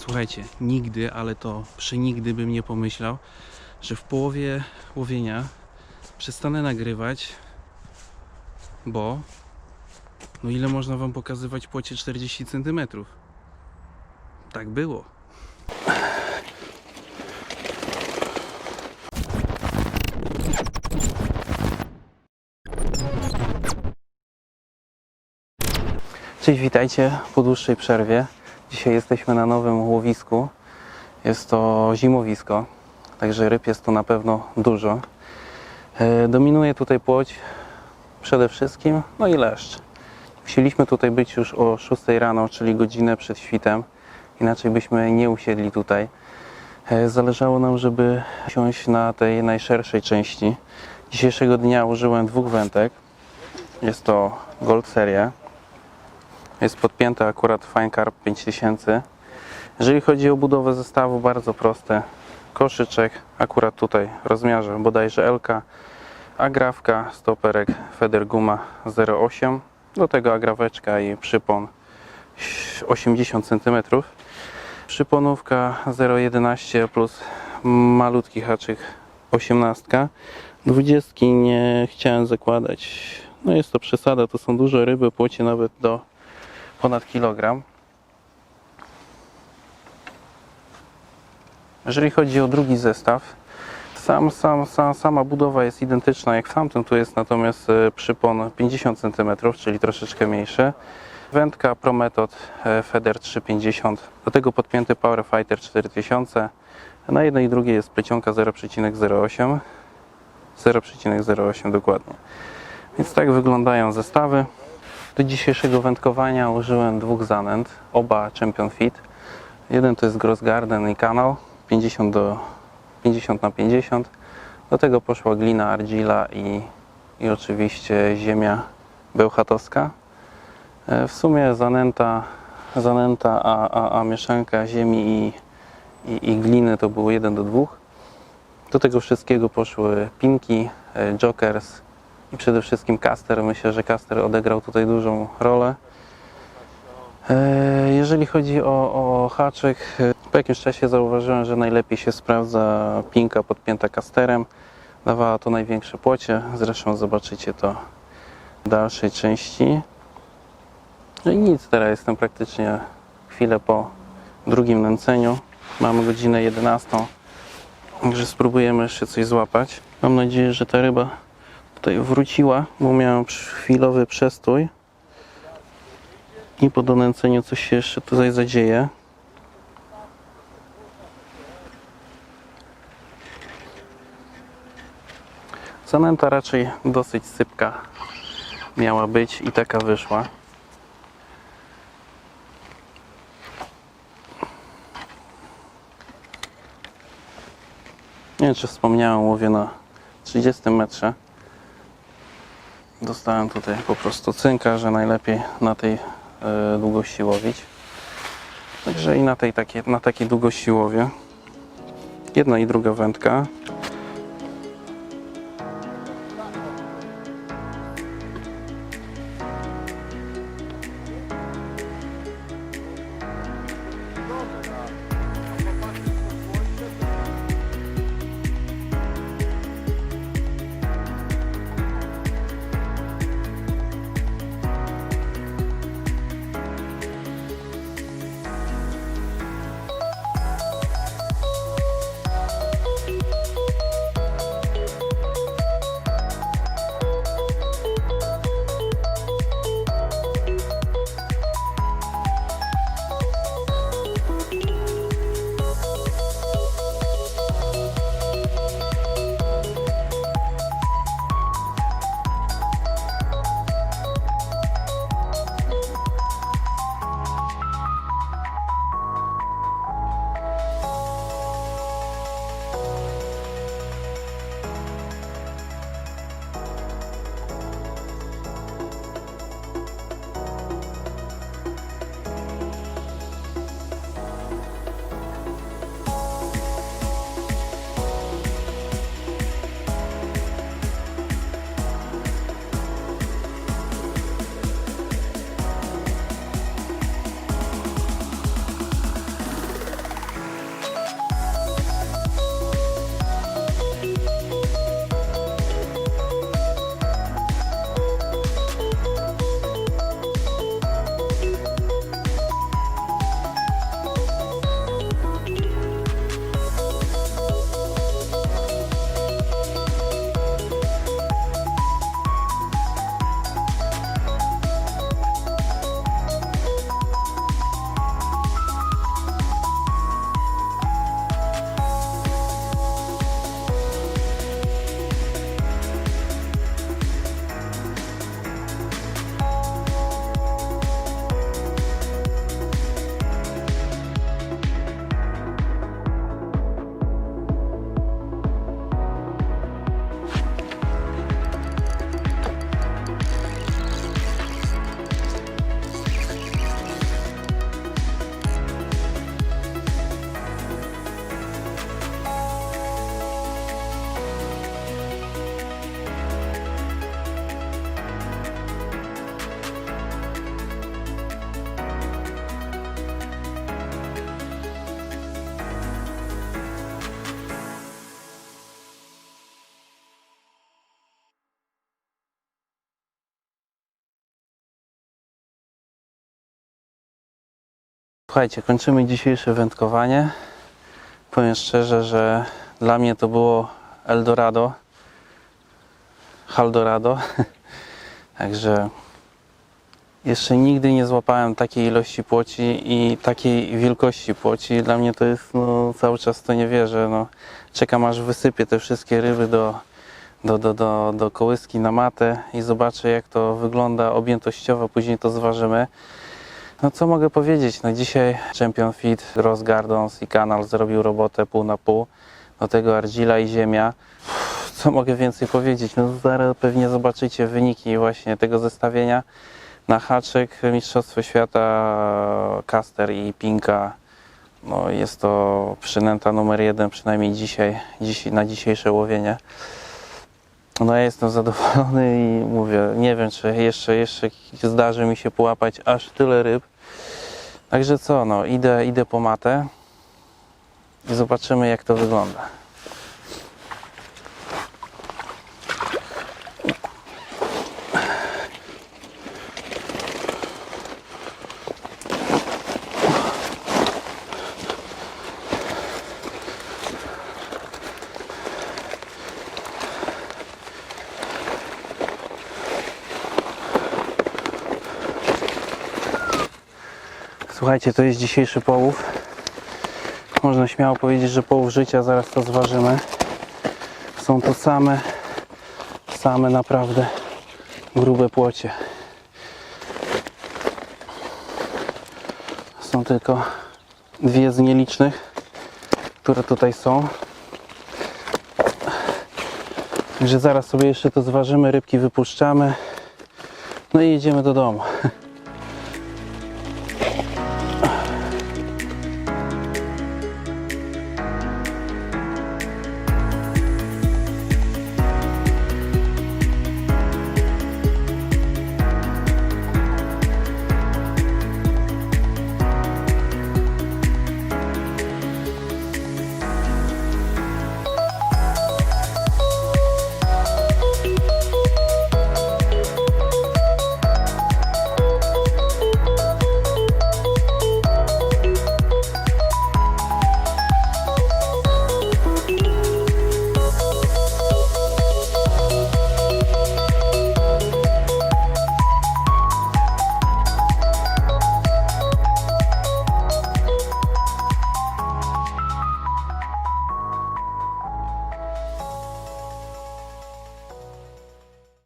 Słuchajcie, nigdy, ale to przenigdy bym nie pomyślał, że w połowie łowienia przestanę nagrywać, bo no ile można wam pokazywać płocie 40 cm? Tak było. Cześć, witajcie po dłuższej przerwie. Dzisiaj jesteśmy na nowym łowisku. Jest to zimowisko, także ryb jest tu na pewno dużo. E, Dominuje tutaj płoć przede wszystkim, no i leszcz. Chcieliśmy tutaj być już o 6 rano, czyli godzinę przed świtem, inaczej byśmy nie usiedli tutaj. E, Zależało nam, żeby siąść na tej najszerszej części. Dzisiejszego dnia użyłem dwóch wędek. Jest to Gold Seria. Jest podpięty akurat Fine Carp 5000. Jeżeli chodzi o budowę zestawu, bardzo proste. Koszyczek, akurat tutaj rozmiarze bodajże LK, agrafka, stoperek Feder Guma 0,8. Do tego agraweczka i przypon 80 cm. Przyponówka 0,11 plus malutki haczyk 18. 20 nie chciałem zakładać. No jest to przesada, to są duże ryby, płocie nawet do ponad kilogram. Jeżeli chodzi o drugi zestaw, sam, sam, sam, sama budowa jest identyczna jak w tamtym, tu jest natomiast e, przypon 50 cm, czyli troszeczkę mniejszy. Wędka ProMethod e, Feder 350, do tego podpięty Power Fighter 4000. Na jednej i drugiej jest plecionka 0,08, 0,08 dokładnie. Więc tak wyglądają zestawy. Do dzisiejszego wędkowania użyłem dwóch zanęt, oba Champion Fit. Jeden to jest Gross Garden i kanał 50, do, 50 na 50. Do tego poszła glina argila i, i oczywiście ziemia bełchatowska. E, W sumie zanęta, zanęta a, a, a mieszanka ziemi i, i, i gliny to było 1 do 2. Do tego wszystkiego poszły pinki, e, jokers, i przede wszystkim Caster. Myślę, że Caster odegrał tutaj dużą rolę. E, Jeżeli chodzi o, o haczyk, po jakimś czasie zauważyłem, że najlepiej się sprawdza pinka podpięta Casterem. Dawała to największe płocie. Zresztą zobaczycie to w dalszej części. No i nic, teraz jestem praktycznie chwilę po drugim nęceniu. Mamy godzinę 11. Także spróbujemy jeszcze coś złapać. Mam nadzieję, że ta ryba tutaj wróciła, bo miałem chwilowy przestój i po donęceniu coś się jeszcze tutaj zadzieje. Zanęta raczej dosyć sypka miała być i taka wyszła. Nie wiem, czy wspomniałem, łowię na 30 metrze. Dostałem tutaj po prostu cynka, że najlepiej na tej e, długości łowić. Także i na tej takiej, na takiej długości łowię. Jedna i druga wędka. Słuchajcie, kończymy dzisiejsze wędkowanie. Powiem szczerze, że dla mnie to było Eldorado, Haldorado. Także jeszcze nigdy nie złapałem takiej ilości płoci i takiej wielkości płoci. Dla mnie to jest, no, cały czas to nie wierzę. No, czekam aż wysypię te wszystkie ryby do, do, do, do, do kołyski na matę i zobaczę jak to wygląda objętościowo, później to zważymy. No co mogę powiedzieć? No dzisiaj Champion Fit, Ross Gardens i Kanal zrobił robotę pół na pół. Do tego Argila i Ziemia. Co mogę więcej powiedzieć? No zaraz pewnie zobaczycie wyniki właśnie tego zestawienia. Na haczyk Mistrzostwo Świata Caster i Pinka. No jest to przynęta numer jeden, przynajmniej dzisiaj, dziś, na dzisiejsze łowienie. No ja jestem zadowolony i mówię, nie wiem czy jeszcze, jeszcze zdarzy mi się połapać aż tyle ryb. Także co, no idę, idę po matę i zobaczymy jak to wygląda. Słuchajcie, to jest dzisiejszy połów. Można śmiało powiedzieć, że połów życia, zaraz to zważymy. Są to same, same naprawdę grube płocie. Są tylko dwie z nielicznych, które tutaj są. Także zaraz sobie jeszcze to zważymy, rybki wypuszczamy. No i jedziemy do domu.